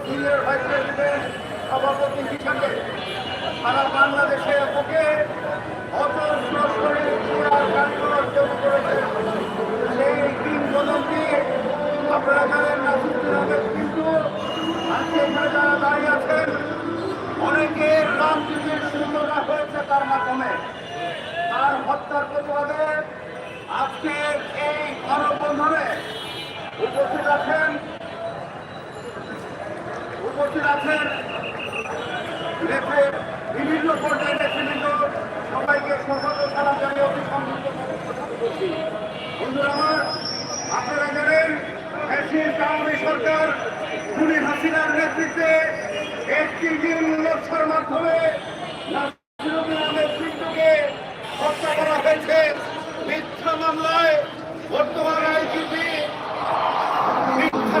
Senior vice president সভাপতি হিসাবে সারা বাংলাদেশের বুকে অজস্র শরীর ক্রীড়ার কারিগর তৈরি কিন্তু আজকে এখানে দাঁড়িয়ে আছেন অনেকের রাজনীতির সূচনা হয়েছে তার মাধ্যমে তার হত্যার প্রতিবাদে আজকে এই মানববন্ধনে উপস্থিত আছেন উপস্থিত আছেন। বিভিন্ন পর্যায়ে নেতৃবৃন্দ, সবাইকে সর্বত সালাম জানিয়ে অতি সংযুক্ত বন্ধুরা আমার, আপনারা জানেন, ফ্যাসিস্ট আওয়ামী সরকার খুনি হাসিনার নেতৃত্বে একটি দিন নির্মূলতার মাধ্যমে আহমেদ হত্যা করা হয়েছে। মিথ্যা মামলায় বর্তমান আইজিপি মিথ্যা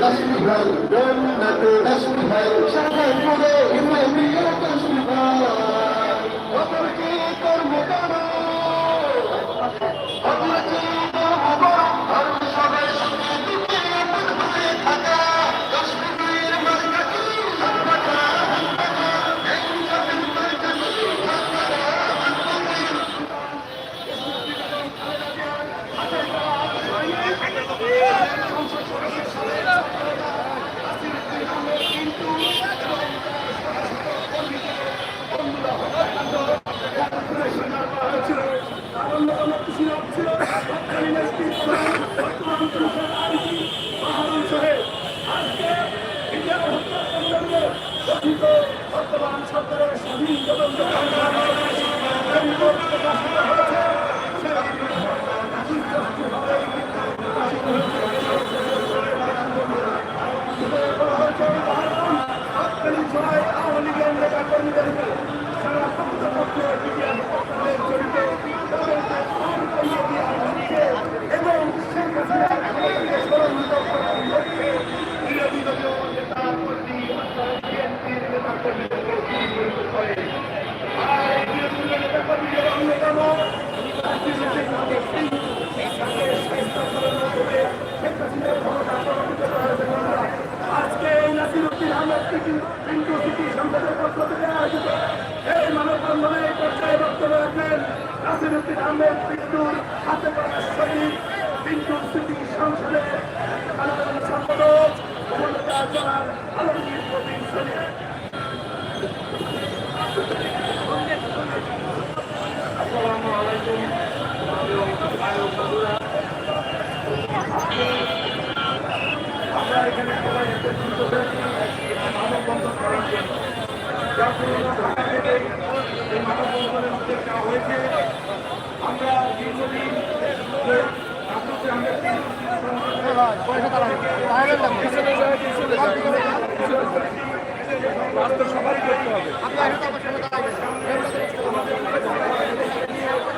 সেই কারাবন্ধে ষড়যন্ত্রভাবে রাজশাহী কারাগারে সময়ের আওয়ামী লীগের নেতা কর্মীদেরকে সারা পক্ষে মিডিয়ার পক্ষে জড়িত তাদেরকে আইন করিয়ে দেওয়া হচ্ছে এবং শেখ হাসিনার আমাদেরকে স্মরণিত করার লক্ষ্যে বিরোধী দলীয় নেতা কর্মী বিএনপির নেতা কর্মীদেরকে গুলিবিদ্ধ করে আর এই বিরোধী দলীয় নেতা কর্মীদের অন্যতম রাজনীতিক আমাদের সিং তাকে চেষ্টা করার করে শেখ হাসিনার ক্ষমতা প্রভাবিত করা হয়েছে বন্ধুরা। আজকে এই নাসিরুদ্দিন আহমেদ পিন্টু সিটি সংসদের পক্ষ থেকে আয়োজিত এই মানববন্ধনে এই পর্যায়ে হাতে করা শহীদ পিন্টু সিটি সংসদের আলমগীর কবির শরীফ আসসালামু আলাইকুম ভাই ও বন্ধুরা আমরা এখানে সবাই একত্রিত হয়েছি মানববন্ধন করার জন্য যার জন্য ঢাকা থেকে এই মানববন্ধনের উদ্যোগ নেওয়া হয়েছে আমরা দীর্ঘদিন সবাই করতে হবে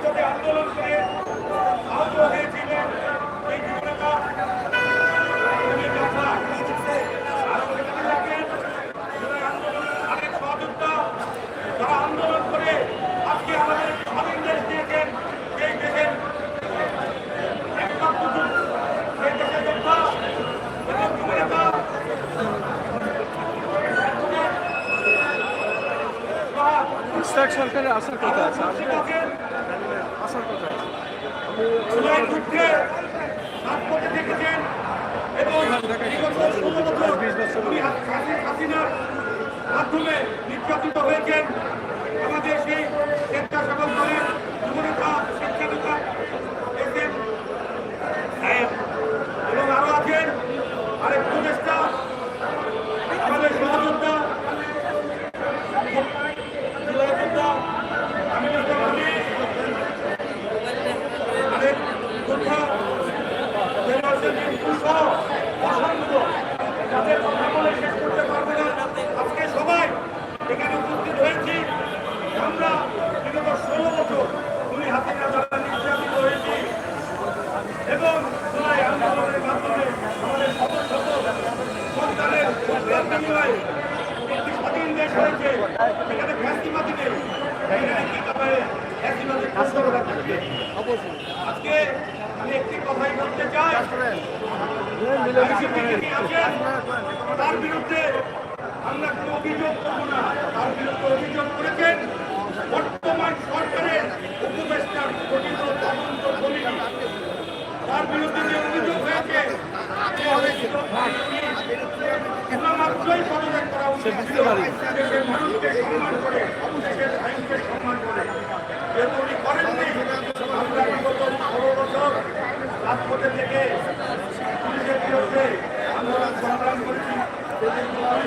আন্দোলন করে আহত হয়েছিলেন এই যুবনেতা তারা আন্দোলন করে আজকে আমাদের স্বাধীন দেশ দিয়েছেন এই দেশের একমাত্র যুগ, এই দেশের যোদ্ধা এবং যুবনেতা ইস্তাক সরকারের আসার কথা আছে আসবে আসার কথা আছে জুলাই যুদ্ধে রাজপথে থেকেছেন এবং বিগত ষোলো বছর উনি হাসি- হাসিনার মাধ্যমে নির্যাতিত হয়েছেন আমাদের সেই স্বেচ্ছাসেবক দলের যুবনেতা শিক্ষানেতা এস এম সাহেব এবং আরও আছেন আরেক উপদেষ্টা আমাদের সহযোদ্ধা জেলাযোদ্ধা আমিনুল ইসলাম আমির, আরেক যোদ্ধা জেনারেল টিপু সহ অসংখ্য যাদের কথা বলে শেষ করতে পারব না আজকে সবাই এখানে উপস্থিত হয়েছি আমরা বিগত ষোলো বছর দুই হাসিনা দ্বারা নির্যাতিত হয়েছি এবং জুলাই আন্দোলনের মাধ্যমে আমাদের শত শত সন্তানের সন্তান বিনিময়ে একটি স্বাধীন দেশ হয়েছে এখানে ফ্যাসিবাদী নেই এখানে কি করে ফ্যাসিবাদের কষ্টটা থাকবে আজকে আমি একটি কথাই বলতে চাই। তার বিরুদ্ধে আমরা কোনো অভিযোগ করব না। তার বিরুদ্ধে অভিযোগ করেছেন বর্তমান সরকারের উপদেষ্টার গঠিত তদন্ত কমিটি। তার বিরুদ্ধে যে অভিযোগ হয়েছে মাত্রই পদত্যাগ করা উচিত। মানুষকে সম্মান করে দেশের আইনকে সম্মান করে। যেহেতু উনি করেননি আমরা বিগত ষোলো বছর রাজপথে থেকে পুলিশের বিরুদ্ধে আন্দোলন সংগ্রাম করেছি আন্দোলন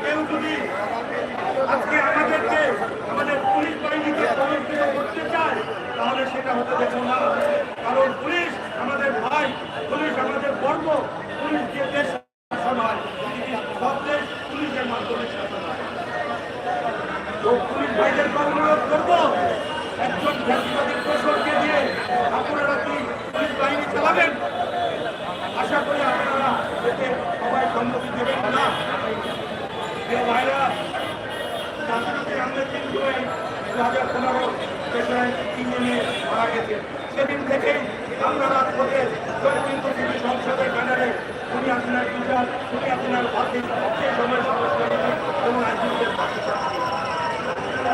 কেউ যদি আজকে আমাদেরকে আমাদের পুলিশ চায়, তাহলে সেটা হতে না। কারণ পুলিশ আমাদের ভাই, পুলিশ আমাদের গর্ব পুলিশ যে দেশ শাসন হয় পৃথিবীর সব দেশ পুলিশের মাধ্যমে শাসন হয় তো পুলিশ ভাইদেরকে অনুরোধ করব একজন জাতীয়বাদী দোষরকে দিয়ে আপনারা কি পুলিশ বাহিনী চালাবেন আশা করি আপনারা এতে সবাই সম্মতি দেবেন না প্রিয় ভাইরা রাজনীতি সেদিন থেকেই আমরা রাজপথে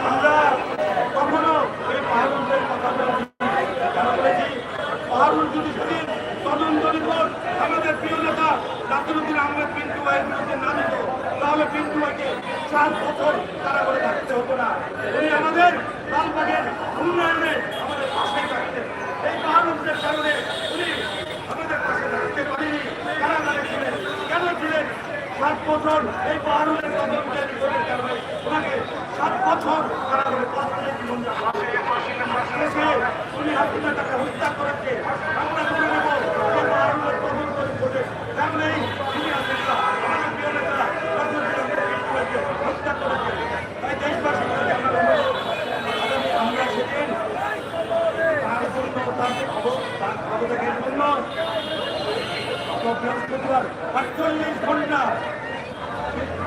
আমরা কখনো এই পাহাড়ের কথা বলেছি পাহাড়ুল যদি সেদিন তদন্ত রিপোর্ট আমাদের প্রিয় নেতা নাসিরুদ্দিন আহমেদ পিন্টু ভাইয়ের বিরুদ্ধে তাহলে পিন্টু ভাইকে সাত বছর তারা করে থাকতে হতো না উনি আমাদের লালবাগের উন্নয়নে আমাদের পাশে থাকতেন এই পাহাড়ুলদের কারণে উনি আমাদের পাশে থাকতে পারেনি। কারাগারে ছিলেন কেন ছিলেন? সাত বছর এই পাহাড়ুলের তদন্তের কারণে ওনাকে সাত বছর কারাগারে পাঁচটা জীবন দেশে উনি হাসিনা তাকে হত্যা করেছে। আমরা করে নেব যে পাহাড়ুলের তদন্ত সামনেই উনি হাসিনা আমাদের প্রিয় নেতা রাজনীতি হত্যা করেছে তাই দেশবাসীর কাছে আমার অনুরোধ, আগামী আমরা সেদিন তার জন্য তার অব- তার পদত্যাগের জন্য বৃহস্পতিবার আটচল্লিশ ঘণ্টা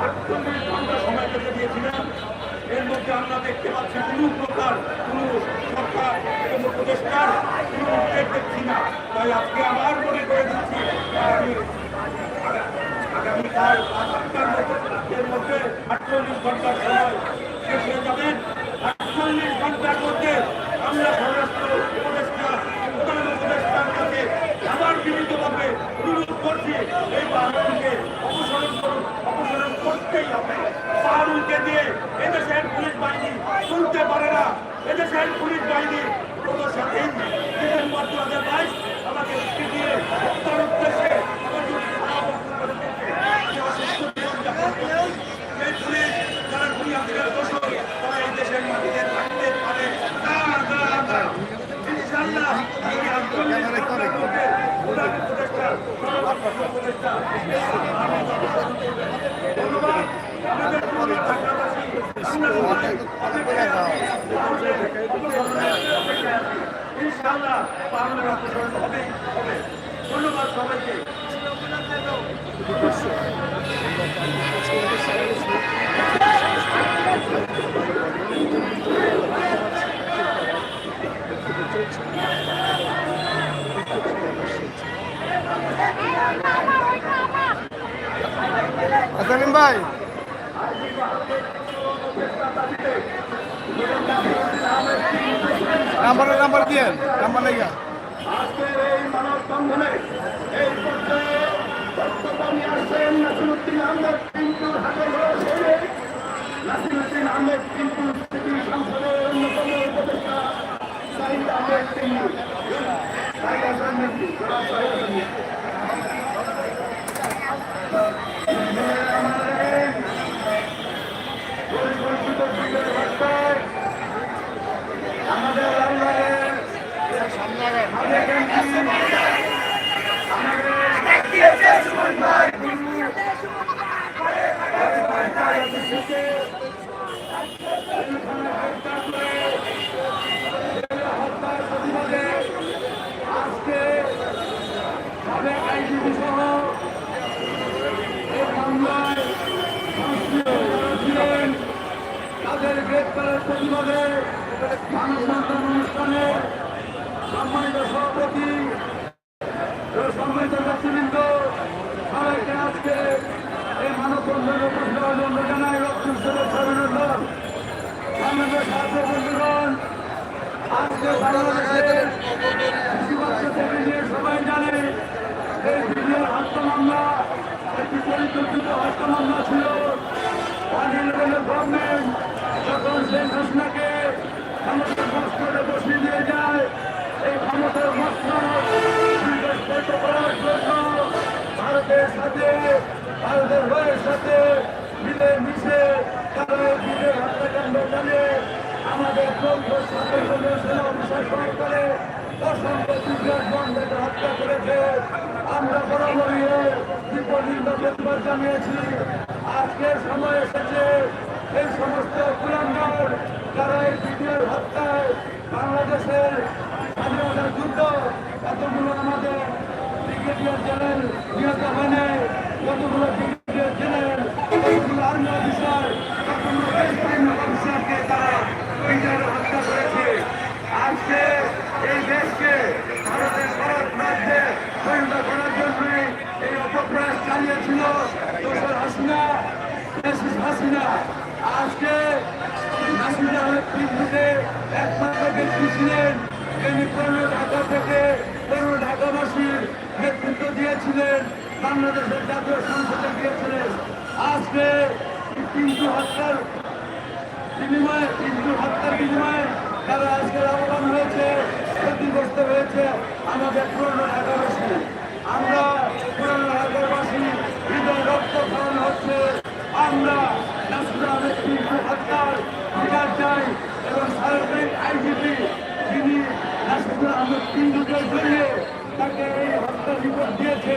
আটচল্লিশ ঘণ্টা সময় কেটে দিয়েছিলেন এর মধ্যে আমরা দেখতে পাচ্ছি কোনো প্রকার কোনো সরকার কোনো প্রচেষ্টার কোনো উদ্বেগ দেখছি না। তাই আজকে আবার মনে করে দিচ্ছি, আগামী আগা- আগামীকাল আটটার মধ্যে, এর মধ্যে আটচল্লিশ ঘণ্টার সময় শেষ হয়ে যাবেন আটচল্লিশ ঘণ্টার মধ্যে আমরা স্বরাষ্ট্র উপদেষ্টা প্রধান উপদেষ্টার কাছে আবার বিনীতভাবে অনুরোধ এই পাহাড়কে অপসারণ করুন করতেই হবে। পাহাড়ুলকে দিয়ে এদেশের পুলিশ বাহিনী শুনতে পারে না। এদেশের পুলিশ বাহিনী কোনো সাতই ডিসেম্বর দু হাজার বাইশ আমাকে দিয়ে হত্যার উদ্দেশ্যে আমাদের পরামর্শ করে দিয়েছে। যে অসুস্থ জীবনযাপন করছি। এই পুলিশ যারা খুনি হাসিনার দোষর তারা এই দেশের মাটিতে থাকতে পারে না না না ইনশাআল্লাহ এই আন্দোলনের ঘটনার মধ্যে প্রধান উপদেষ্টা সর্বশেষ উপদেষ্টা ধন্যবাদ আমাদের পুরো ঢাকাবাসী আমরা সবাই অপেক্ষায় আছি। ইনশাআল্লাহ অপসারণ হবে হবে ভাই নাম্বার নাম্বার দিয়ে নাম্বার লেগে আজকের এই মানব বন্ধনে এই পর্যায়ে বক্তব্য তাদের গ্রেপ্তারের প্রতিবাদে মানব সন্তান অনুষ্ঠানে সম্মানিত সভাপতি, সম্মানিত ব্যক্তিবৃন্দ সবাইকে আজকে এই মানববন্ধনে উপস্থিত জন্য জানাই রক্ষণ অভিনন্দন সম্মানিত ছাত্র বন্ধুগণ, আজকে বাংলাদেশের থেকে নিয়ে সবাই জানে, এই ভিডিওর হত্যা মামলা, একটি পরিকল্পিত হত্যা মামলা ছিল। গভর্নমেন্ট যখন শেখ হাসিনাকে ক্ষমতার মস্তরে বসিয়ে দিয়ে যায় এই ক্ষমতার করার জন্য ভারতের সাথে ভারতের হয়ের সাথে মিলে মিশে তারা বিজয় হত্যাকাণ্ড জানে আমাদের সেনা অফিসার অসংখ্য বিজয় বন্ধকে করেছে আমরা বরাবরই বিপরীত প্রতিবাদ জানিয়েছি আজকের সময় এসেছে এই সমস্ত কুলাঙ্গার যারা এই বিজয়ের হত্যায় স্বাধীনতার যুদ্ধ কতগুলো আমাদের ব্রিগেডিয়ার জেনারেল নিহত হয় নাই কতগুলো ব্রিগেডিয়ার জেনারেল কতগুলো কতগুলো অফিসারকে তারা করেছে। আজকে এই দেশকে ভারতের সড়ক রাজ্যে পরিণত করার জন্যই এই চালিয়েছিল। দোসর হাসিনা। হাসিনা। আজকে নাসির আহমেদ পিন্টুতে একমাত্র ব্যক্তি ছিলেন। যিনি পুরনো ঢাকা থেকে পুরনো ঢাকাবাসীর নেতৃত্ব দিয়েছিলেন, বাংলাদেশের জাতীয় সংসদে আজকে পিন্টু হত্যার বিনিময়ে হিন্দু হত্যার বিনিময়ে তারা আজকে লাভবান হয়েছে, ক্ষতিগ্রস্ত হয়েছে আমাদের পুরনো ঢাকাবাসী। আমরা পুরনো ঢাকাবাসী, হৃদয় রক্ত খাওয়ান হচ্ছে। আমরা নাসির পিন্টু হত্যার বিচার চাই এবং সার্বিক আইজিপি যিনি নাসির আহমেদ পিন্টুকে জড়িয়ে তাকে এই হত্যা রিপোর্ট দিয়েছে।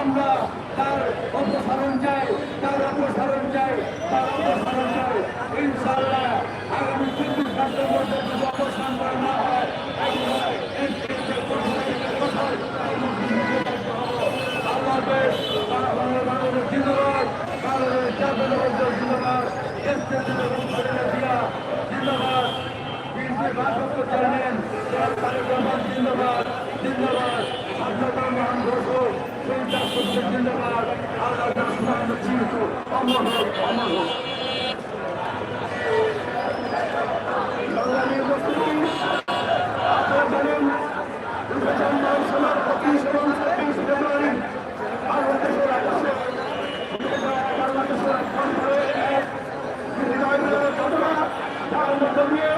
আমরা তার অপসারণ চাই, তার অপসারণ চাই, তার অপসারণ চাই। ইনশাল্লাহ আগামী চব্বিশ ঘণ্টার মধ্যে যদি অবসান করা না হয় এই দেশের প্রশাসনের কথায় আল্লাহ হাফেজ। বাংলাদেশ জিন্দাবাদ বাংলাদেশ জাতীয় জিন্দাবাদ দেশ জিন্দাবাদ বিএনপি ভারপ্রাপ্ত চেয়ারম্যান জনাব তারেক রহমান জিন্দাবাদ জিন্দাবাদ স্বাধীনতা মহান ঘোষক শহীদ রাষ্ট্রপতি জিন্দাবাদ আল্লাহ রহমান চিন্তু অমর হোক অমর হোক সংগ্রামী উপস্থিতি আপনারা জানেন দুর্গাচরণ মহোৎসবের পঁচিশ এবং ছাব্বিশ ফেব্রুয়ারি বাংলাদেশের আকাশে বাংলাদেশের অভ্যন্তরে এক হৃদয়বিদারক ঘটনা তার মধ্য দিয়ে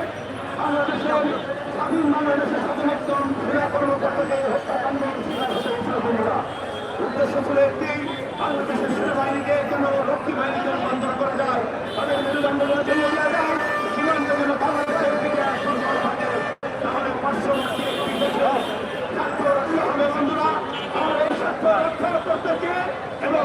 বাংলাদেশের স্বাধীন বাংলাদেশের স্বাধীনত্ব ক্রীড়া কর্মকর্তাকে হত্যাকাণ্ড শিকার হতে হয়েছিল বন্ধুরা উদ্দেশ্য ছিল একটি বাংলাদেশের সেনাবাহিনীকে যেন রক্ষী বাহিনীকে রূপান্তর করা যায় তাদের এবং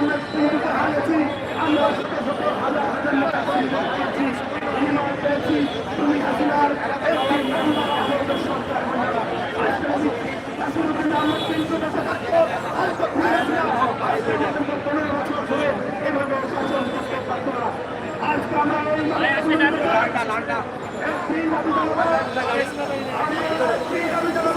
কিন্তু হারিয়েছি আমরা শত শত হাজার হাজার নেতা কর্মীদের পেয়েছি বিনিময় পেয়েছি তুমি হাসিনার একটি মামলা আমাদের সরকার আজকে আমি নাসিরুদ্দিন আহমদ কিন্তু দেশে থাকতো আজকে পর্যন্ত পনেরো বছর ধরে এভাবে শাসন করতে পারতো না। আজকে আমরা এই একটি দাবি জানাব একটি দাবি জানাব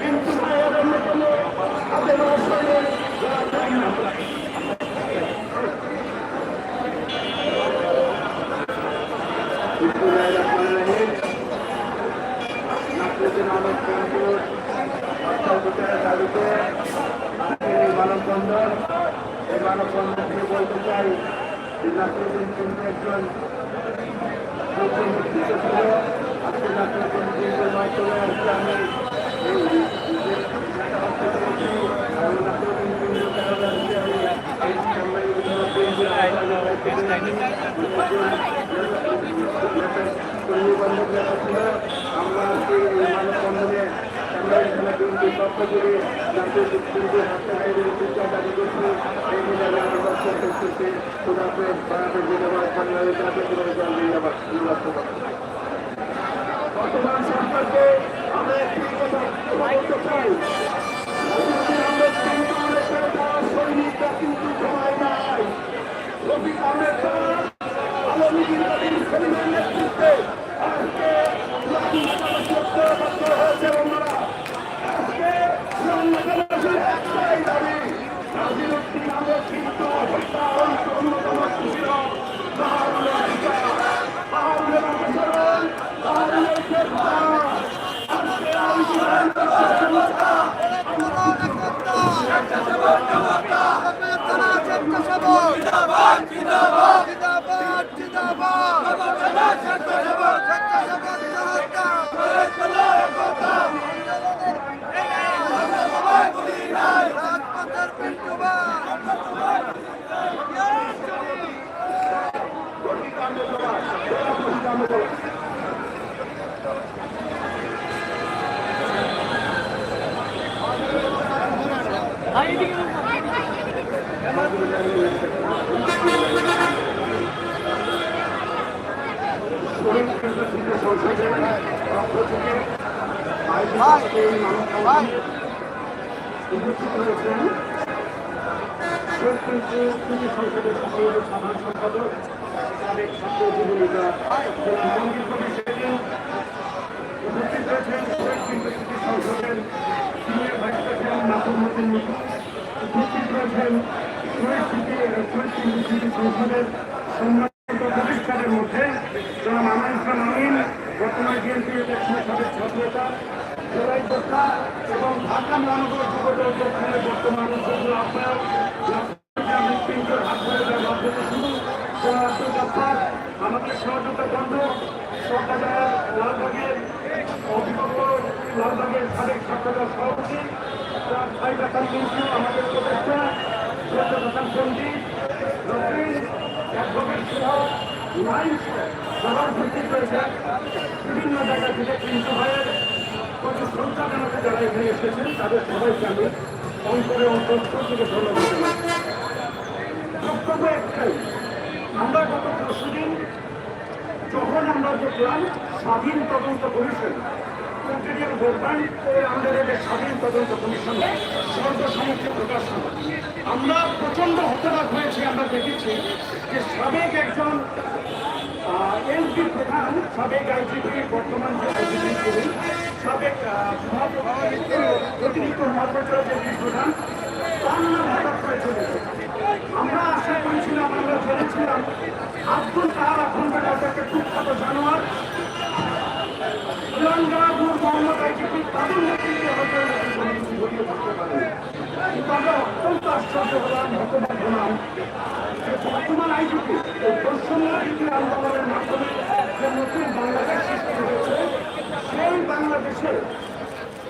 কিন্তু ভাইয়ের অন্যতম তাদের অবস্থানে মানববন্ধন এই মানববন্ধন থেকে বলতে চাই যে নাসিরুদ্দিন কিন্তু একজন যোগ্য নেতৃত্ব ছিল আজকে নাসিরুদ্দিন কিন্তু মাধ্যমে আজকে আমি এই আমি নাসিরুদ্দিন কিন্তু কারণে আজকে আমি এই সাংবাদিক আমরা মানববন্ধনে মিডিয়া আমরা বক্তব্য করতেছি খুদাফেজ বাংলাদেশ জিন্দাবাদ বাংলাদেশ জাতীয় জিন্দাবাদ জিন্দাবাদ বর্তমান সরকারকে আমরা একটি কথা বলতে আমরা কিন্তু নাই রফিক আহমেদ আলমগীর কবির সেলিমের নেতৃত্বে আজকে হয়েছে ওনারা আজকে বাংলাদেশের একটাই দাবি, নাজিরুদ্দিন আহমেদ কিন্তু হত্যা অন্যতম বাহাদুরের অপসারণ বাহাদুরের গ্রেফতার আজকে আইন সংস্থা শহীদ সাধারণ সম্পাদক ছাত্র সেদিন উপস্থিত সিটি সংসদের senior vice president Nasiruddin Mithu উপস্থিত রয়েছেন সংসদের সম্মানিত প্রতিষ্ঠানের মধ্যে জনাব আমান ইসলাম আমিন বর্তমান দক্ষিণ সাবেক ছাত্রতা জেলাই যোদ্ধা এবং ঢাকা মহানগর যুবদল দক্ষিণের বর্তমান আহ্বায়ক আমাদের সহযোগিতা বন্ধ সরকার লালবাগের অভিভাবক লালবাগের সাবেক ছাত্রদল সভাপতি হাসান মিন্টু আমাদের অ্যাডভোকেট সহ লাইন সবার ভিত্তিক রয়েছে বিভিন্ন জায়গা থেকে কিন্তু ভাইয়ের প্রচুর শ্রদ্ধা জানাতে যারা এসেছেন তাদের সবাইকে অন্তরে অন্তর থেকে ধন্যবাদ বক্তব্য একটাই আমরা গত পরশুদিন, যখন আমরা দেখলাম স্বাধীন তদন্ত কমিশন আমরা প্রচণ্ড হতবাক হয়েছি, আমরা দেখেছি যে সাবেক একজন এমপি প্রধান, সাবেক আইজিপি, বর্তমান যে আইজিপি তিনি, সাবেক অতিরিক্ত মহাপ্রচার যে প্রধান, তার নাম হঠাৎ করে চলেছে আমরা আশা করেছিলাম, আমরা জেনেছিলাম, আব্দুল এখন তাদেরকে কুখ্যাত জানোয়ার বর্তমান আইনজীবী এই বৈষম্য বিরোধী আন্দোলনের মাধ্যমে যে নতুন বাংলাদেশ সৃষ্টি হয়েছে সেই বাংলাদেশে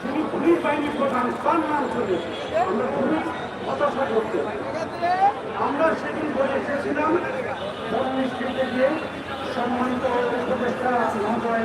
তিনি পুলিশ প্রধান নাম চলে আমরা খুবই হতাশা করতে আমরা সেদিন বলে এসেছিলাম নিশ্চিতে গিয়ে সম্মানিত উপদেষ্টা মহোদয়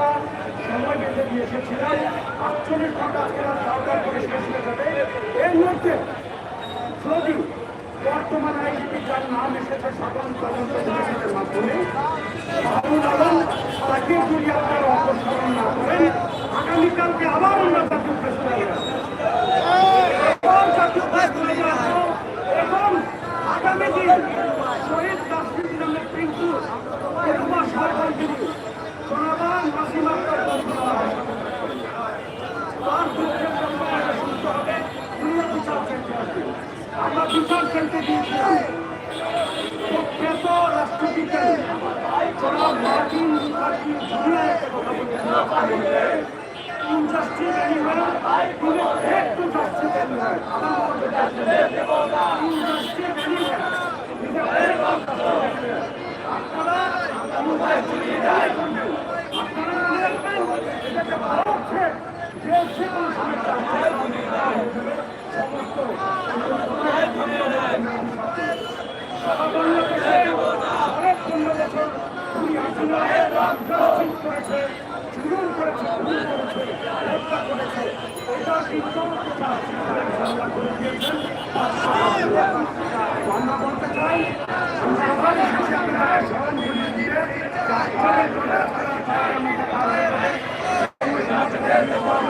ঘণ্টা সময় বেঁধে দিয়ে এসেছিলাম আটচল্লিশ ঘণ্টা আজকে সরকার করে যাবে। এর মধ্যে যদি বর্তমান আইনজীবী যার নাম এসেছে সকল তদন্ত মাধ্যমে। শাহুল আলম তাকে যদি আপনারা অপসারণ না করেন, আগামীকালকে আবার আমরা জাতীয় প্রেস এবং আগামী দিন শহীদ কাশ্মীর পিন্টু এরকম সরকার আমরা বিচার জুনিয়র একটা কথা বলেছিলেন injustice anywhere will head to justice anywhere আমার মতো ইনজাস্টিস এনিওয়ার আপনারা আপনারা মনে রাখবেন এটাকে বড় হচ্ছে যে যে কোনো সমস্যা সমস্ত আমরা বলতে চাই আমরা